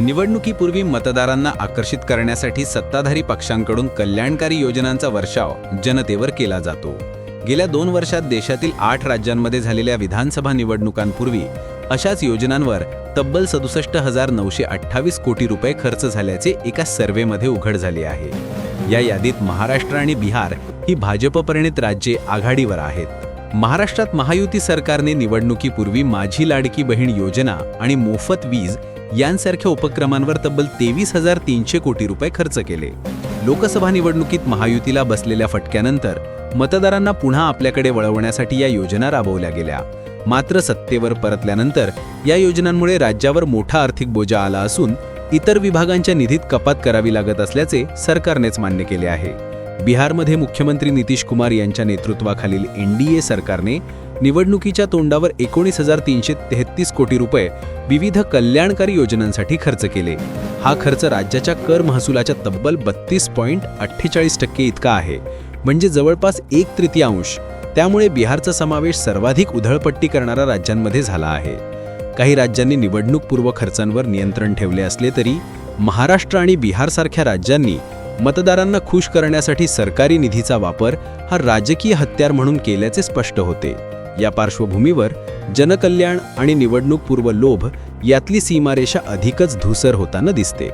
निवडणुकीपूर्वी मतदारांना आकर्षित करण्यासाठी सत्ताधारी पक्षांकडून कल्याणकारी योजनांचा वर्षाव जनतेवर केला जातो. गेल्या दोन वर्षात देशातील आठ राज्यांमध्ये झालेल्या विधानसभा निवडणुकांपूर्वी अशाच योजनांवर तब्बल सदुसष्ट हजार नऊशे अठ्ठावीस कोटी रुपये खर्च झाल्याचे एका सर्व्हेमध्ये उघड झाले आहे. या यादीत महाराष्ट्र आणि बिहार ही भाजपप्रणित राज्ये आघाडीवर आहेत. महाराष्ट्रात महायुती सरकारने निवडणुकीपूर्वी माझी लाडकी बहीण योजना आणि मोफत वीज यांसारख्या उपक्रमांवर तब्बल तेवीस हजार तीनशे कोटी रुपये खर्च केले. लोकसभा निवडणुकीत महायुतीला बसलेल्या फटक्यानंतर मतदारांना पुन्हा आपल्याकडे वळवण्यासाठी या योजना राबवल्या गेल्या. मात्र सत्तेवर परतल्यानंतर या योजनांमुळे राज्यावर मोठा आर्थिक बोजा आला असून इतर विभागांच्या निधीत कपात करावी लागत असल्याचे सरकारनेच मान्य केले आहे. बिहारमध्ये मुख्यमंत्री नितीश कुमार यांच्या नेतृत्वाखालील एनडीए सरकारने निवडणुकीच्या तोंडावर एकोणीस हजार तीनशे तेहतीस कोटी रुपये विविध कल्याणकारी योजनांसाठी खर्च केले. हा खर्च राज्याच्या कर महसुलाच्या तब्बल बत्तीस पॉईंट अठ्ठेचाळीस टक्के इतका आहे. म्हणजे जवळपास एक तृतीयांश. त्यामुळे बिहारचा समावेश सर्वाधिक उधळपट्टी करणाऱ्या राज्यांमध्ये झाला आहे. काही राज्यांनी निवडणूकपूर्व खर्चांवर नियंत्रण ठेवले असले तरी महाराष्ट्र आणि बिहारसारख्या राज्यांनी मतदारांना खुश करण्यासाठी सरकारी निधीचा वापर हा राजकीय हत्यार म्हणून केल्याचे स्पष्ट होते. या पार्श्वभूमीवर जनकल्याण आणि निवडणूकपूर्व लोभ यातली सीमारेषा अधिकच धूसर होताना दिसते.